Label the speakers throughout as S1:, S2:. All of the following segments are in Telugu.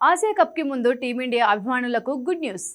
S1: ఆసియా కప్కి ముందు టీమిండియా అభిమానులకు గుడ్ న్యూస్.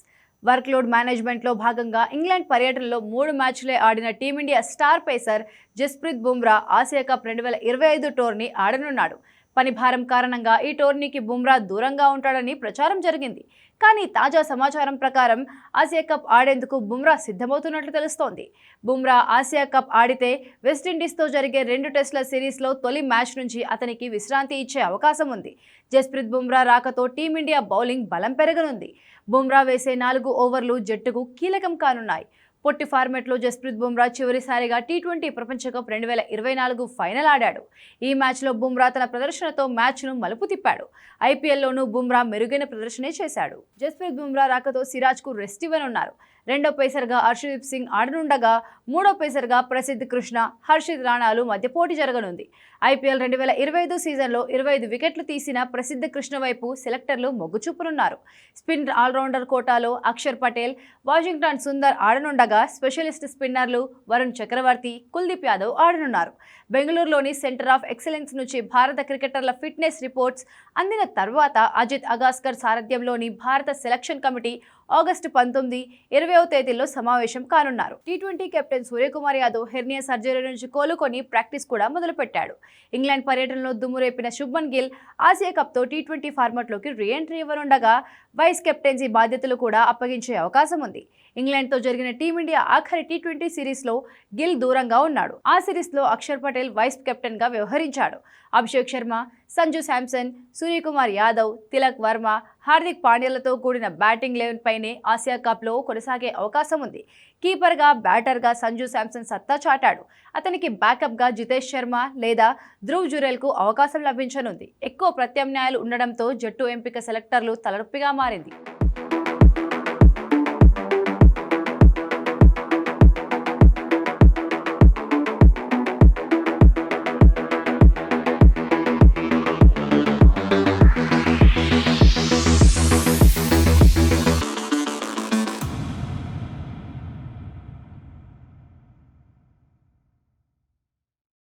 S1: వర్క్లోడ్ మేనేజ్మెంట్లో భాగంగా ఇంగ్లాండ్ పర్యటనలో మూడు మ్యాచ్లే ఆడిన Team India star pacer Jasprit Bumrah Asia cup రెండు వేల ఇరవై ఐదు టోర్నీ ఆడనున్నాడు. పని భారం కారణంగా ఈ టోర్నీకి బుమ్రా దూరంగా ఉంటాడని ప్రచారం జరిగింది. కానీ తాజా సమాచారం ప్రకారం ఆసియా కప్ ఆడేందుకు బుమ్రా సిద్ధమవుతున్నట్లు తెలుస్తోంది. బుమ్రా ఆసియా కప్ ఆడితే వెస్టిండీస్తో జరిగే రెండు టెస్టుల సిరీస్లో తొలి మ్యాచ్ నుంచి అతనికి విశ్రాంతి ఇచ్చే అవకాశం ఉంది. జస్ప్రీత్ బుమ్రా రాకతో టీమిండియా బౌలింగ్ బలం పెరగనుంది. బుమ్రా వేసే నాలుగు ఓవర్లు జట్టుకు కీలకం కానున్నాయి. పొట్టి ఫార్మెట్లో జస్ప్రీత్ బుమ్రా చివరిసారిగా టీ ట్వంటీ ప్రపంచ కప్ రెండు వేల ఇరవై నాలుగు ఫైనల్ ఆడాడు. ఈ మ్యాచ్లో బుమ్రా తన ప్రదర్శనతో మ్యాచ్ను మలుపు తిప్పాడు. ఐపీఎల్లోనూ బుమ్రా మెరుగైన ప్రదర్శనే చేశాడు. జస్ప్రీత్ బుమ్రా రాకతో సిరాజ్కు రెస్ట్ ఇవ్వనున్నారు. రెండో పేసర్గా హర్షదీప్ సింగ్ ఆడనుండగా మూడో పేసర్గా ప్రసిద్ధ్ కృష్ణ హర్షిత్ రాణాలు మధ్య పోటీ జరగనుంది. ఐపీఎల్ రెండు వేల ఇరవై ఐదు సీజన్లో ఇరవై ఐదు వికెట్లు తీసిన ప్రసిద్ధ కృష్ణ వైపు సెలెక్టర్లు మొగ్గు చూపనున్నారు స్పిన్ ఆల్రౌండర్ కోటాలో అక్షర్ పటేల్ వాషింగ్టన్ సుందర్ ఆడనుండగా స్పెషలిస్ట్ స్పిన్నర్లు వరుణ్ చక్రవర్తి కుల్దీప్ యాదవ్ ఆడనున్నారు. బెంగళూరులోని సెంటర్ ఆఫ్ ఎక్సలెన్స్ నుంచి భారత క్రికెటర్ల ఫిట్నెస్ రిపోర్ట్స్ అందిన తర్వాత అజిత్ అగాస్కర్ సారథ్యంలోని భారత సెలక్షన్ కమిటీ ఆగస్టు పంతొమ్మిది ఇరవయో తేదీల్లో సమావేశం కానున్నారు. T twenty captain Suryakumar Yadav hernia surgery నుంచి కోలుకొని ప్రాక్టీస్ కూడా మొదలుపెట్టాడు. ఇంగ్లాండ్ పర్యటనలో దుమ్మురేపిన శుభ్మన్ గిల్ ఆసియా కప్తో టీ ట్వంటీ ఫార్మాట్లోకి రీఎంట్రీ ఇవ్వనుండగా వైస్ కెప్టెన్సీ బాధ్యతలు కూడా అప్పగించే అవకాశం ఉంది. ఇంగ్లాండ్తో జరిగిన టీమిండియా ఆఖరి టీ ట్వంటీ సిరీస్లో గిల్ దూరంగా ఉన్నాడు. ఆ సిరీస్లో అక్షర్ పటేల్ వైస్ కెప్టెన్గా వ్యవహరించాడు. అభిషేక్ శర్మ సంజు శాంసన్ సూర్యకుమార్ యాదవ్ తిలక్ వర్మ హార్దిక్ పాండ్యాలతో కూడిన బ్యాటింగ్ లెవెన్ పైనే ఆసియా కప్లో కొనసాగే అవకాశం ఉంది. కీపర్గా బ్యాటర్గా సంజు శాంసన్ సత్తా చాటాడు. అతనికి బ్యాకప్గా జితేష్ శర్మ లేదా ధ్రువ్ జురెల్కు అవకాశం లభించనుంది. ఎక్కువ ప్రత్యామ్నాయాలు ఉండడంతో జట్టు ఎంపిక సెలెక్టర్లు తలనొప్పిగా మారింది.